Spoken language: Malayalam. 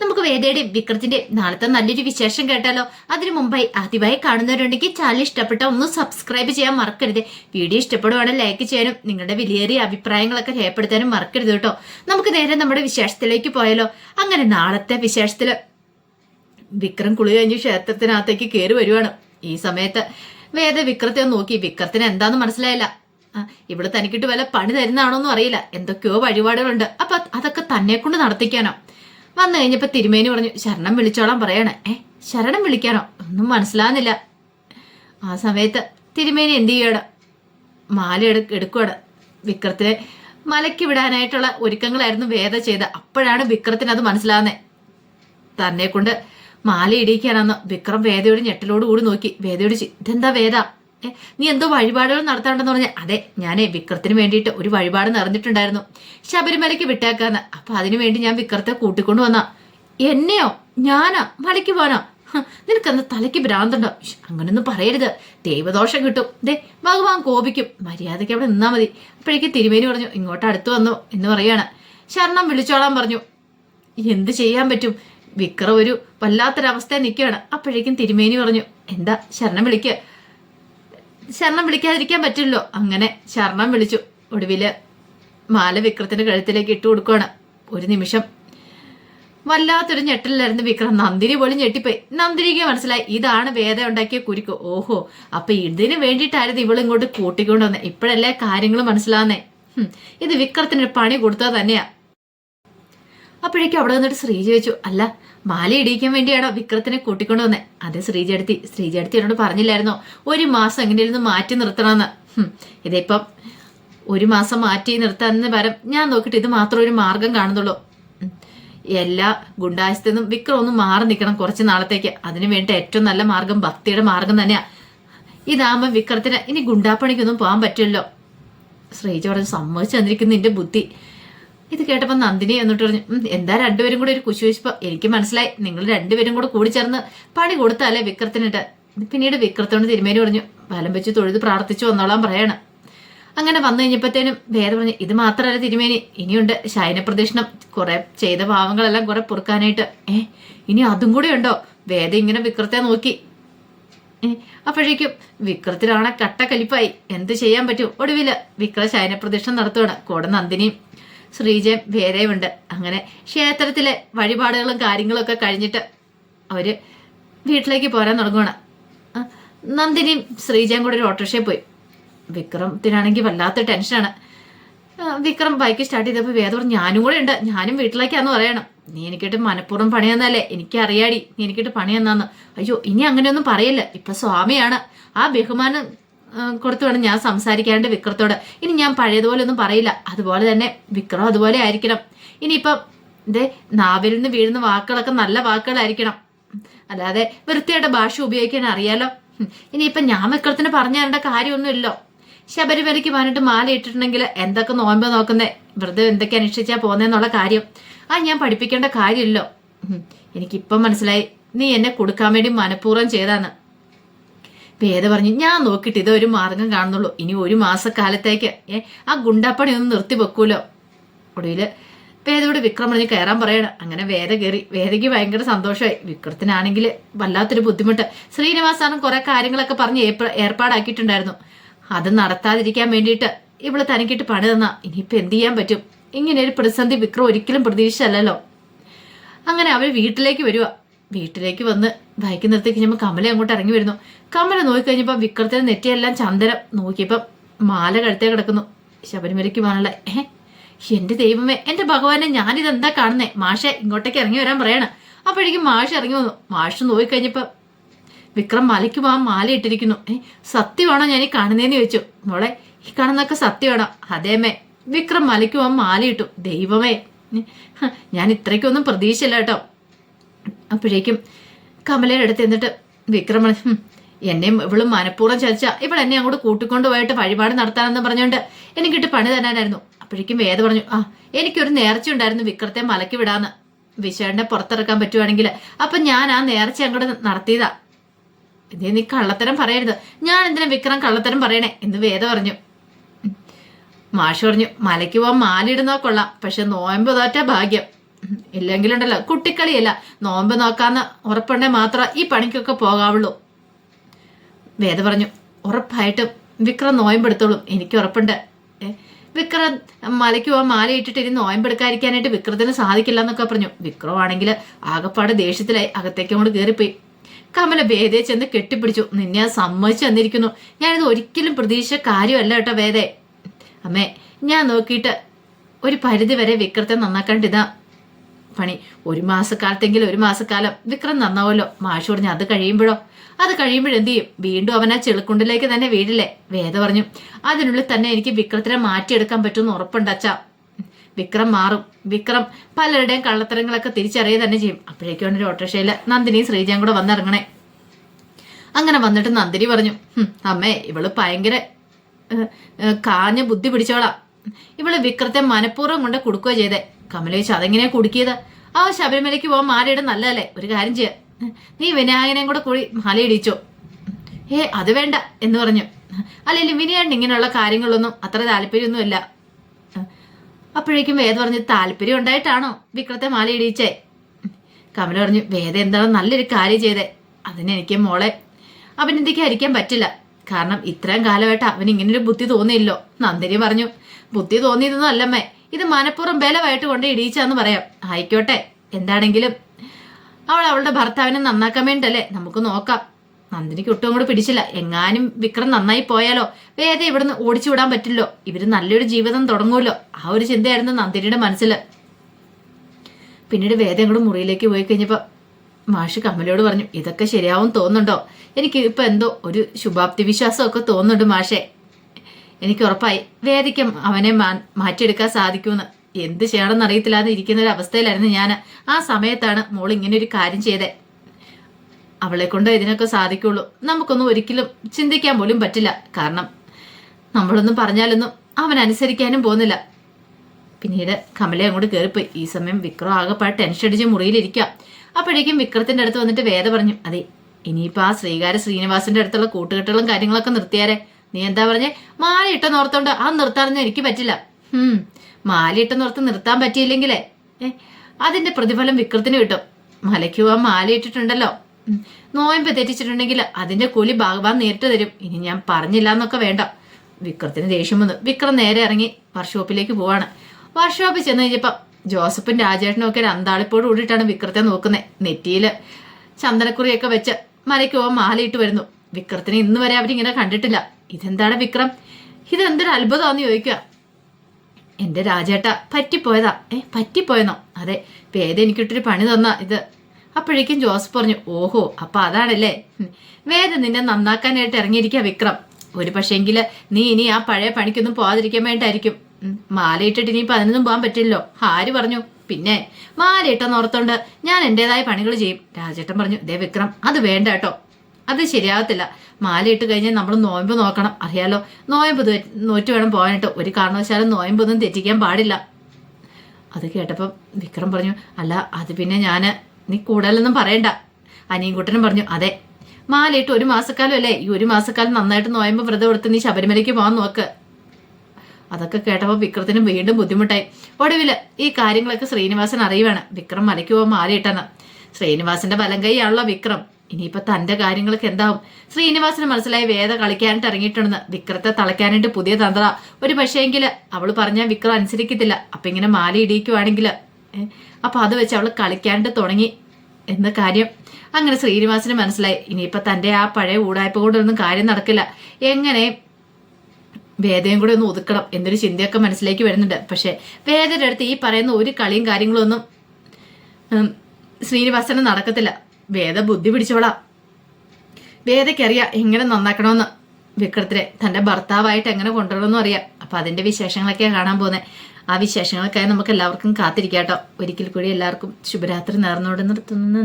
നമുക്ക് വേദയുടെയും വിക്രത്തിന്റെയും നാളത്തെ നല്ലൊരു വിശേഷം കേട്ടാലോ? അതിനു മുമ്പായി ആദ്യമായി കാണുന്നവരുണ്ടെങ്കിൽ ചാനൽ ഇഷ്ടപ്പെട്ട ഒന്ന് സബ്സ്ക്രൈബ് ചെയ്യാൻ മറക്കരുത്. വീഡിയോ ഇഷ്ടപ്പെടുവാണെങ്കിൽ ലൈക്ക് ചെയ്യാനും നിങ്ങളുടെ വിലയേറിയ അഭിപ്രായങ്ങളൊക്കെ രേഖപ്പെടുത്താനും മറക്കരുത് കേട്ടോ. നമുക്ക് നേരെ നമ്മുടെ വിശേഷത്തിലേക്ക് പോയാലോ? അങ്ങനെ നാളത്തെ വിശേഷത്തിൽ വിക്രം കുളി കഴിഞ്ഞ് ക്ഷേത്രത്തിനകത്തേക്ക് കയറി വരുവാണ്. ഈ സമയത്ത് വേദ വിക്രത്തെ നോക്കി. വിക്രത്തിന് എന്താന്ന് മനസ്സിലായില്ല. ഇവിടെ തനിക്കിട്ട് വല്ല പണി തരുന്നതാണോന്നും അറിയില്ല. എന്തൊക്കെയോ വഴിപാടുകളുണ്ട്. അപ്പൊ അതൊക്കെ തന്നെ കൊണ്ട് നടത്തിക്കാനോ? വന്നു കഴിഞ്ഞപ്പോ തിരുമേനി പറഞ്ഞു ശരണം വിളിച്ചോളാൻ പറയണേ. ഏ ശരണം വിളിക്കാനോ? ഒന്നും മനസ്സിലാകുന്നില്ല ആ സമയത്ത് തിരുമേനി എന്ത് ചെയ്യട മാല എടു എടുക്കുവട വിക്രത്തിനെ മലയ്ക്ക് വിടാനായിട്ടുള്ള ഒരുക്കങ്ങളായിരുന്നു വേദ ചെയ്ത്. അപ്പോഴാണ് വിക്രത്തിന് അത് മനസ്സിലാകുന്നത് തന്നെ കൊണ്ട് മാല ഇടിയിക്കാനാന്ന് വിക്രം വേദയോട് ഞെട്ടലോട് കൂടി നോക്കി. വേദയോട് ഇതെന്താ വേദ? നീ എന്തോ വഴിപാടുകൾ നടത്താണ്ടെന്ന് പറഞ്ഞ. അതെ ഞാൻ വിക്രത്തിന് വേണ്ടിയിട്ട് ഒരു വഴിപാട് നിറഞ്ഞിട്ടുണ്ടായിരുന്നു ശബരിമലയ്ക്ക് വിട്ടേക്കാന്ന്. അപ്പൊ അതിനു വേണ്ടി ഞാൻ വിക്രത്തെ കൂട്ടിക്കൊണ്ടു വന്ന. എന്നെയോ? ഞാനാ? മലയ്ക്ക് പോവാനോ? നിനക്കന്ന് തലയ്ക്ക് ഭ്രാന്തുണ്ടോ? അങ്ങനൊന്നും പറയരുത്. ദൈവദോഷം കിട്ടും. ദേ ഭഗവാൻ കോപിക്കും. മര്യാദയ്ക്ക് അവിടെ നിന്നാ മതി. അപ്പോഴേക്ക് തിരുമേനി പറഞ്ഞു ഇങ്ങോട്ട് അടുത്ത് വന്നു എന്ന് പറയാണ് ശരണം വിളിച്ചോളാൻ പറഞ്ഞു. എന്ത് ചെയ്യാൻ പറ്റും? വിക്രം ഒരു വല്ലാത്തൊരവസ്ഥ നിൽക്കുകയാണ്. അപ്പോഴേക്കും തിരുമേനി പറഞ്ഞു എന്താ? ശരണം വിളിക്കുക ശരണം വിളിക്കാതിരിക്കാൻ പറ്റില്ലല്ലോ. അങ്ങനെ ശരണം വിളിച്ചു. ഒടുവിൽ മാല വിക്രത്തിന്റെ കഴുത്തിലേക്ക് ഇട്ടു കൊടുക്കുകയാണ് ഒരു നിമിഷം. വല്ലാത്തൊരു ഞെട്ടലായിരുന്നു വിക്രം. നന്ദിനി പോലും ഞെട്ടിപ്പോയി. നന്ദിനിക്ക് മനസ്സിലായി. ഇതാണ് വേദ ഉണ്ടാക്കിയ കുരുക്ക്. ഓഹോ അപ്പൊ ഇതിന് വേണ്ടിയിട്ടായിരുന്നു ഇവൾ ഇങ്ങോട്ട് കൂട്ടിക്കൊണ്ട് വന്നത് ഇപ്പോഴല്ലേ കാര്യങ്ങൾ മനസ്സിലാവുന്നേ? ഇത് വിക്രത്തിനൊരു പണി കൊടുത്താ തന്നെയാ. അപ്പോഴേക്കും അവിടെ വന്നിട്ട് ശ്രീജി വെച്ചു അല്ല മാല ഇടിയിക്കാൻ വേണ്ടിയാണോ വിക്രത്തിനെ കൂട്ടിക്കൊണ്ടു വന്നേ? അതെ ശ്രീജടുത്തി ശ്രീജടുത്തി എന്നോട് പറഞ്ഞില്ലായിരുന്നോ? ഒരു മാസം എങ്ങനെയായിരുന്നു മാറ്റി നിർത്തണമെന്ന്? ഇതിപ്പം ഒരു മാസം മാറ്റി നിർത്താന്ന് പരം ഞാൻ നോക്കിയിട്ട് ഇത് മാത്രം ഒരു മാർഗം കാണുന്നുള്ളൂ. എല്ലാ എല്ലാ ഗുണ്ടായസത്തിൽ വിക്രം ഒന്ന് മാറി നിൽക്കണം കുറച്ച് നാളത്തേക്ക്. അതിനു വേണ്ടി ഏറ്റവും നല്ല മാർഗം ഭക്തിയുടെ മാർഗം തന്നെയാ. ഇതാകുമ്പോൾ വിക്രത്തിന് ഇനി ഗുണ്ടാപ്പണിക്കൊന്നും പോകാൻ പറ്റില്ലല്ലോ. ശ്രീജോടൻ സമ്മതിച്ചു തന്നിരിക്കുന്നു നിന്റെ ബുദ്ധി ഇത് കേട്ടപ്പോൾ നന്ദിനി എന്നിട്ട് പറഞ്ഞു "ഉം, എന്താ രണ്ടുപേരും കൂടെ ഒരു കുശുവശിപ്പ് എനിക്ക് മനസ്സിലായി. നിങ്ങൾ രണ്ടുപേരും കൂടെ കൂടി ചേർന്ന് പണി കൊടുത്താലേ വിക്രത്തിനിട്ട്. പിന്നീട് വിക്രത്തോട് തിരുമേനി പറഞ്ഞു ഫലം വെച്ച് തൊഴുത് പ്രാർത്ഥിച്ചു വന്നോളാൻ പറയാണ്. അങ്ങനെ വന്നു കഴിഞ്ഞപ്പോഴത്തേനും വേദ പറഞ്ഞു ഇത് മാത്രമല്ല തിരുമേനി ഇനിയുണ്ട് ശയന പ്രദക്ഷിണം കുറെ ചെയ്ത പാവങ്ങളെല്ലാം കുറെ പൊറുക്കാനായിട്ട്. ഏ ഇനി അതും കൂടെ ഉണ്ടോ? വേദ ഇങ്ങനെ വിക്രത്തെ നോക്കി. അപ്പോഴേക്കും വിക്രത്തിലാണെ കട്ട കലിപ്പായി. എന്ത് ചെയ്യാൻ പറ്റും? ഒടുവിൽ വിക്ര ശയന പ്രദക്ഷിണം നടത്തുകയാണ് കൂടെ നന്ദിനിയും. ശ്രീജയും വേറെയുണ്ട് അങ്ങനെ ക്ഷേത്രത്തിലെ വഴിപാടുകളും കാര്യങ്ങളൊക്കെ കഴിഞ്ഞിട്ട് അവർ വീട്ടിലേക്ക് പോരാൻ തുടങ്ങുകയാണ് നന്ദിനിയും ശ്രീജയും കൂടെ ഒരു ഓട്ടോറിക്ഷയിൽ പോയി. വിക്രമത്തിനാണെങ്കിൽ വല്ലാത്ത ടെൻഷനാണ് വിക്രം ബൈക്ക് സ്റ്റാർട്ട് ചെയ്തപ്പോൾ വേദ പറഞ്ഞു ഞാനും കൂടെ ഉണ്ട്. ഞാനും വീട്ടിലേക്കാന്ന് പറയണം. നീ എനിക്കിട്ട് മനഃപൂർവം പണി തന്നല്ലേ? എനിക്കറിയാടി നീ എനിക്കിട്ട് പണി തന്നാന്ന്. അയ്യോ ഇനി അങ്ങനെയൊന്നും പറയല്ല. ഇപ്പൊ സ്വാമിയാണ്. ആ ബഹുമാനം കൊടുത്തു വേണം ഞാൻ സംസാരിക്കാണ്ട് വിക്രത്തോട്. ഇനി ഞാൻ പഴയതുപോലെ ഒന്നും പറയില്ല. അതുപോലെ തന്നെ വിക്രം അതുപോലെ ആയിരിക്കണം. ഇനിയിപ്പം ഇതേ നാവിൽ നിന്ന് വീഴുന്ന വാക്കുകളൊക്കെ നല്ല വാക്കുകളായിരിക്കണം. അല്ലാതെ വൃത്തിയായിട്ട് ഭാഷ ഉപയോഗിക്കാൻ അറിയാലോ. ഇനിയിപ്പം ഞാൻ വിക്രത്തിന് പറഞ്ഞു തരേണ്ട കാര്യമൊന്നുമില്ലോ. ശബരിമലയ്ക്ക് വന്നിട്ട് മാല ഇട്ടിട്ടുണ്ടെങ്കിൽ എന്തൊക്കെ നോമ്പ് നോക്കുന്നേ? വെറുതെ എന്തൊക്കെ അനുഷ്ഠിച്ചാൽ പോകുന്നതെന്നുള്ള കാര്യം. ആ ഞാൻ പഠിപ്പിക്കേണ്ട കാര്യമില്ലോ. എനിക്കിപ്പം മനസ്സിലായി. നീ എന്നെ കൊടുക്കാൻ വേണ്ടി മനഃപൂർവം ചെയ്താന്ന് വേദ പറഞ്ഞു ഞാൻ നോക്കിയിട്ട് ഇതൊരു മാർഗം കാണുന്നുള്ളൂ. ഇനി ഒരു മാസക്കാലത്തേക്ക് ഏ ആ ഗുണ്ടാപ്പണി ഒന്ന് നിർത്തി വെക്കൂലോ? ഒടുവിൽ വേദയോട് വിക്രം പറഞ്ഞ് കയറാൻ പറയണം. അങ്ങനെ വേദ കയറി വേദയ്ക്ക് ഭയങ്കര സന്തോഷമായി. വിക്രത്തിനാണെങ്കിൽ വല്ലാത്തൊരു ബുദ്ധിമുട്ട്. ശ്രീനിവാസാണ് കുറെ കാര്യങ്ങളൊക്കെ പറഞ്ഞ് ഏർപ്പാടാക്കിയിട്ടുണ്ടായിരുന്നു. അത് നടത്താതിരിക്കാൻ വേണ്ടിയിട്ട് ഇവൾ തനിക്കിട്ട് പണി തന്ന. ഇനിയിപ്പോൾ എന്ത് ചെയ്യാൻ പറ്റും? ഇങ്ങനെ ഒരു പ്രതിസന്ധി വിക്രം ഒരിക്കലും പ്രതീക്ഷിച്ചല്ലല്ലോ. അങ്ങനെ അവർ വീട്ടിലേക്ക് വരുക വീട്ടിലേക്ക് വന്ന് ബൈക്ക് നിർത്തി കഴിഞ്ഞപ്പോൾ കമല അങ്ങോട്ട് ഇറങ്ങി വരുന്നു. കമല നോക്കിക്കഴിഞ്ഞപ്പോൾ വിക്രത്തിന് നെറ്റിയെല്ലാം ചന്ദനം നോക്കിയപ്പം മാല കഴുത്തേ കിടക്കുന്നു. ശബരിമലയ്ക്ക് പോകാനുള്ള ഏ എന്റെ ദൈവമേ എന്റെ ഭഗവാനെ ഞാനിതെന്താ കാണുന്നേ? മാഷെ ഇങ്ങോട്ടേക്ക് ഇറങ്ങി വരാൻ പറയണം. അപ്പോഴേക്കും മാഷ് ഇറങ്ങി വന്നു. മാഷ് നോക്കിക്കഴിഞ്ഞപ്പോൾ വിക്രം മലയ്ക്ക് പോകാൻ മാല ഇട്ടിരിക്കുന്നു. ഏ സത്യമാണോ ഞാൻ ഈ കാണുന്നതെന്ന് ചോദിച്ചു. മോളെ ഈ കാണുന്നൊക്കെ സത്യമാണോ? അതേമേ വിക്രം മലയ്ക്ക് പോകാൻ മാല ഇട്ടു. ദൈവമേ. ഞാൻ ഇത്രയ്ക്കൊന്നും പ്രതീക്ഷയില്ല കേട്ടോ. അപ്പോഴേക്കും കമലയുടെ അടുത്ത് എന്നിട്ട് വിക്രമൻ "ഹും, എന്നെയും ഇവളും മനഃപൂർവം ചതിച്ച. ഇവൾ എന്നെ അങ്ങോട്ട് കൂട്ടിക്കൊണ്ടു പോയിട്ട് വഴിപാട് നടത്താനെന്ന് പറഞ്ഞുകൊണ്ട് എനിക്കിട്ട് പണി തരാനായിരുന്നു. അപ്പോഴേക്കും വേദ പറഞ്ഞു ആ എനിക്കൊരു നേർച്ച ഉണ്ടായിരുന്നു വിക്രത്തെ മലക്കി വിടാന്ന്. വിശാലിനെ പുറത്തിറക്കാൻ പറ്റുവാണെങ്കിൽ അപ്പൊ ഞാൻ ആ നേർച്ച അങ്ങോട്ട് നടത്തിയതാ. ഇതേ നീ കള്ളത്തരം പറയരുത്. ഞാൻ എന്തിനാ വിക്രം കള്ളത്തരം പറയണേ? എന്ന് വേദ പറഞ്ഞു. മാഷ് പറഞ്ഞു മലയ്ക്ക് പോകാൻ മാലിടുന്നോ കൊള്ളാം. പക്ഷെ നോയമ്പ് തോറ്റ ഭാഗ്യം. ഇല്ലെങ്കിലുണ്ടല്ലോ. കുട്ടിക്കളിയല്ല. നോമ്പ് നോക്കാന്ന് ഉറപ്പുണ്ടെ മാത്രം ഈ പണിക്കൊക്കെ പോകാവുള്ളൂ. വേദ പറഞ്ഞു ഉറപ്പായിട്ടും വിക്രം നോയമ്പെടുത്തോളും. എനിക്ക് ഉറപ്പുണ്ട്. വിക്രം മലയ്ക്ക് പോകാൻ മാല ഇട്ടിട്ട് ഇനി നോയമ്പെടുക്കാതിരിക്കാനായിട്ട് വിക്രത്തിന് സാധിക്കില്ല എന്നൊക്കെ പറഞ്ഞു. വിക്രം ആണെങ്കിൽ ആകപ്പാട് ദേഷ്യത്തിലായി അകത്തേക്ക് അങ്ങോട്ട് കയറിപ്പോയി. കമല വേദയെ ചെന്ന് കെട്ടിപ്പിടിച്ചു. നിന്നെ ഞാൻ സമ്മതിച്ചു തന്നിരിക്കുന്നു. ഞാനിത് ഒരിക്കലും പ്രതീക്ഷിച്ച കാര്യമല്ല കേട്ടോ വേദേ. അമ്മേ ഞാൻ നോക്കിയിട്ട് ഒരു പരിധി വരെ വിക്രത്തെ നന്നാക്കാണ്ടിതാ പണി. ഒരു മാസക്കാലത്തെങ്കിലും ഒരു മാസക്കാലം. വിക്രം നന്നാവല്ലോ. മാഷ് പറഞ്ഞു അത് കഴിയുമ്പോഴോ? അത് കഴിയുമ്പോഴെന്ത് ചെയ്യും? വീണ്ടും അവൻ ആ ചെളുക്കുണ്ടിലേക്ക് തന്നെ വീടില്ലേ വേദ പറഞ്ഞു അതിനുള്ളിൽ തന്നെ എനിക്ക് വിക്രത്തിനെ മാറ്റിയെടുക്കാൻ പറ്റുമെന്ന് ഉറപ്പുണ്ടച്ച വിക്രം മാറും. വിക്രം പലരുടെയും കള്ളത്തരങ്ങളൊക്കെ തിരിച്ചറിയുക തന്നെ ചെയ്യും. അപ്പോഴേക്കും ഒരു ഓട്ടോറിക്ഷയിൽ നന്ദിനിയും ശ്രീജയും കൂടെ വന്നിറങ്ങണേ. അങ്ങനെ വന്നിട്ട് നന്ദിനി പറഞ്ഞു അമ്മേ ഇവൾ ഭയങ്കര കാഞ്ഞ ബുദ്ധി പിടിച്ചോളാ ഇവൾ വിക്രത്തെ മനഃപൂർവം കൊണ്ട് കൊടുക്കുകയോ ചെയ്തേ. കമലേശ് അതെങ്ങനെയാ കുടുക്കിയത്? ആ ശബരിമലയ്ക്ക് പോകാൻ മാലയിട നല്ലതല്ലേ? ഒരു കാര്യം ചെയ്യാം. നീ വിനായകനെയും കൂടെ കൂടി മാലയിടിച്ചോ ഏ അത് വേണ്ട എന്ന് പറഞ്ഞു. അല്ലെങ്കിൽ വിനയാണ്ട് ഇങ്ങനെയുള്ള കാര്യങ്ങളൊന്നും അത്ര താല്പര്യമൊന്നുമില്ല. അപ്പോഴേക്കും വേദ പറഞ്ഞു താല്പര്യം ഉണ്ടായിട്ടാണോ വിക്രത്തെ മാല ഇടിയിച്ചേ? കമല പറഞ്ഞു വേദ എന്താണ് നല്ലൊരു കാര്യം ചെയ്തേ. അതിന് എനിക്ക് മോളെ അഭിനന്ദിക്കാതിരിക്കാൻ പറ്റില്ല. കാരണം ഇത്രയും കാലമായിട്ട് അവൻ ഇങ്ങനൊരു ബുദ്ധി തോന്നിയില്ലോ. നന്ദിനി പറഞ്ഞു ബുദ്ധി തോന്നിയതൊന്നും അല്ലമ്മേ ഇത് മനഃപൂർവം ബലമായിട്ട് കൊണ്ട് ഇടിയിച്ചാന്ന് പറയാം. ആയിക്കോട്ടെ എന്താണെങ്കിലും. അവൾ അവളുടെ ഭർത്താവിനെ നന്നാക്കാൻ വേണ്ടല്ലേ നമുക്ക് നോക്കാം. നന്ദിനിക്ക് ഒട്ടും കൂടെ പിടിച്ചില്ല. എങ്ങാനും വിക്രം നന്നായി പോയാലോ? വേദ ഇവിടുന്ന് ഓടിച്ചു വിടാൻ പറ്റില്ലോ? ഇവർ നല്ലൊരു ജീവിതം തുടങ്ങുമല്ലോ? ആ ഒരു ചിന്തയായിരുന്നു നന്ദിനിയുടെ മനസ്സിൽ. പിന്നീട് വേദം കൂടെ മുറിയിലേക്ക് പോയി കഴിഞ്ഞപ്പോൾ മാഷ് കമലയോട് പറഞ്ഞു ഇതൊക്കെ ശരിയാവും തോന്നുന്നുണ്ടോ? എനിക്ക് ഇപ്പൊ എന്തോ ഒരു ശുഭാപ്തി വിശ്വാസമൊക്കെ തോന്നുന്നുണ്ട് മാഷെ. എനിക്ക് ഉറപ്പായി വേദിക്കും അവനെ മാറ്റിയെടുക്കാൻ സാധിക്കുമെന്ന്. എന്ത് ചെയ്യണമെന്ന് അറിയത്തില്ലാതെ ഇരിക്കുന്ന ഒരു അവസ്ഥയിലായിരുന്നു ഞാൻ ആ സമയത്താണ് മോൾ ഇങ്ങനെ ഒരു കാര്യം ചെയ്തേ. അവളെ കൊണ്ട് ഇതിനൊക്കെ സാധിക്കുള്ളൂ. നമുക്കൊന്നും ഒരിക്കലും ചിന്തിക്കാൻ പോലും പറ്റില്ല. കാരണം നമ്മളൊന്നും പറഞ്ഞാലൊന്നും അവൻ അനുസരിക്കാനും പോകുന്നില്ല. പിന്നീട് കമല അങ്ങോട്ട് കയറിപ്പോയി ഈ സമയം വിക്രം ആകെപ്പാട് ടെൻഷൻ അടിച്ച് മുറിയിലിരിക്കുക അപ്പോഴേക്കും വിക്രത്തിന്റെ അടുത്ത് വന്നിട്ട് വേദ പറഞ്ഞു അതെ ഇനിയിപ്പോ ആ ശ്രീകാര ശ്രീനിവാസിന്റെ അടുത്തുള്ള കൂട്ടുകെട്ടുകളും കാര്യങ്ങളൊക്കെ നിർത്തിയാരെ. നീ എന്താ പറഞ്ഞേ? മാല ഇട്ട നോർത്തോണ്ട് ആ നിർത്താനൊന്നും എനിക്ക് പറ്റില്ല. ഉം മാല ഇട്ട നോർത്ത് നിർത്താൻ പറ്റിയില്ലെങ്കിലേ. അതിന്റെ പ്രതിഫലം വിക്രത്തിന് കിട്ടും. മലയ്ക്ക് പോവാൻ മാല ഇട്ടിട്ടുണ്ടല്ലോ നോയമ്പ് തെറ്റിച്ചിട്ടുണ്ടെങ്കിൽ അതിന്റെ കൂലി ഭഗവാൻ നേരിട്ട് തരും. ഇനി ഞാൻ പറഞ്ഞില്ല എന്നൊക്കെ വേണ്ട. വിക്രത്തിന് ദേഷ്യം വന്നു. വിക്രം നേരെ ഇറങ്ങി വർക്ക്ഷോപ്പിലേക്ക് പോവാണ്. വർക്ക്ഷോപ്പിൽ ചെന്ന് കഴിഞ്ഞപ്പോൾ ജോസഫും രാജേട്ടനും ഒക്കെ അന്താളിപ്പോട് കൂടിയിട്ടാണ് വിക്രത്തെ നോക്കുന്നത് നെറ്റിയിൽ ചന്ദനക്കുറിയൊക്കെ വെച്ച് മലയ്ക്ക് പോകാൻ മാലയിട്ട് വരുന്നു. വിക്രത്തിന് ഇന്ന് വരെ അവരിങ്ങനെ കണ്ടിട്ടില്ല. ഇതെന്താണ് വിക്രം? ഇതെന്തൊരു അത്ഭുതമാണെന്ന് ചോദിക്കുക. എന്റെ രാജേട്ട പറ്റിപ്പോയതാ. ഏ പറ്റിപ്പോയെന്നോ? അതെ പേദ എനിക്കിട്ടൊരു പണി തന്ന ഇത്. അപ്പോഴേക്കും ജോസ് പറഞ്ഞു ഓഹോ അപ്പൊ അതാണല്ലേ. വേദ നിന്നെ നന്നാക്കാനായിട്ട് ഇറങ്ങിയിരിക്കുക വിക്രം. ഒരു പക്ഷേങ്കിൽ നീ ഇനി ആ പഴയ പണിക്കൊന്നും പോകാതിരിക്കാൻ വേണ്ടിയിട്ടായിരിക്കും. മാലയിട്ടിട്ട് ഇനിയിപ്പോൾ അതിനൊന്നും പോകാൻ പറ്റില്ലല്ലോ. ആര് പറഞ്ഞു? പിന്നെ മാലയിട്ടെന്ന് ഓർത്തോണ്ട് ഞാൻ എന്റേതായ പണികൾ ചെയ്യും. രാജേട്ടൻ പറഞ്ഞു ദേ വിക്രം അത് വേണ്ട കേട്ടോ. അത് ശരിയാകത്തില്ല മാലയിട്ട് കഴിഞ്ഞാൽ നമ്മൾ നോയമ്പ് നോക്കണം. അറിയാലോ നോയമ്പ് നോറ്റ് വേണം പോകാനായിട്ട്. ഒരു കാരണവശാലും നോയമ്പൊന്നും തെറ്റിക്കാൻ പാടില്ല. അത് കേട്ടപ്പം വിക്രം പറഞ്ഞു അല്ല അത് പിന്നെ ഞാൻ നീ കൂടുതലൊന്നും പറയണ്ട. അനിയൻകുട്ടനും പറഞ്ഞു അതെ മാലയിട്ട് ഒരു മാസക്കാലം അല്ലേ? ഈ ഒരു മാസക്കാലം നന്നായിട്ട് നോയമ്പ് വ്രതം എടുത്ത് നീ ശബരിമലയ്ക്ക് പോകാൻ നോക്ക്. അതൊക്കെ കേട്ടപ്പോൾ വിക്രത്തിന് വീണ്ടും ബുദ്ധിമുട്ടായി. ഒടുവിൽ ഈ കാര്യങ്ങളൊക്കെ ശ്രീനിവാസൻ അറിയുവാണ്. വിക്രം മലയ്ക്ക് പോകാൻ മാലയിട്ടെന്ന് ശ്രീനിവാസന്റെ വലം കൈയാണല്ലോ വിക്രം. ഇനിയിപ്പോ തന്റെ കാര്യങ്ങളൊക്കെ എന്താവും? ശ്രീനിവാസിന് മനസ്സിലായി വേദ കളിക്കാനായിട്ട് ഇറങ്ങിയിട്ടുണ്ടെന്ന്. വിക്രത്തെ തളയ്ക്കാനായിട്ട് പുതിയ തന്ത്ര. ഒരു പക്ഷേങ്കിൽ അവൾ പറഞ്ഞാൽ വിക്രം അനുസരിക്കത്തില്ല. അപ്പൊ ഇങ്ങനെ മാല ഇടിയിക്കുവാണെങ്കിൽ അപ്പൊ അത് വെച്ച് അവൾ കളിക്കാനായിട്ട് തുടങ്ങി എന്ന കാര്യം. അങ്ങനെ ശ്രീനിവാസിന് മനസ്സിലായി. ഇനിയിപ്പൊ തന്റെ ആ പഴയ ഊടായ്പ കൊണ്ടൊന്നും കാര്യം നടക്കില്ല. എങ്ങനെ വേദയും കൂടെ ഒന്ന് ഒതുക്കണം എന്നൊരു ചിന്തയൊക്കെ മനസ്സിലേക്ക് വരുന്നുണ്ട്. പക്ഷെ വേദയുടെ അടുത്ത് ഈ പറയുന്ന ഒരു കളിയും കാര്യങ്ങളൊന്നും ശ്രീനിവാസന് നടക്കത്തില്ല. വേദ ബുദ്ധി പിടിച്ചോളാം വേദയ്ക്കറിയാം എങ്ങനെ നന്നാക്കണമെന്ന് വിക്രത്തിനെ തന്റെ ഭർത്താവായിട്ട് എങ്ങനെ കൊണ്ടുവരണമെന്നും അറിയാം. അപ്പൊ അതിന്റെ വിശേഷങ്ങളൊക്കെ കാണാൻ പോകുന്നത് ആ വിശേഷങ്ങൾക്കായി നമുക്ക് എല്ലാവർക്കും കാത്തിരിക്കാം കേട്ടോ ഒരിക്കൽ കൂടി എല്ലാവർക്കും ശുഭരാത്രി നേർന്നോട് നിർത്തുന്നു.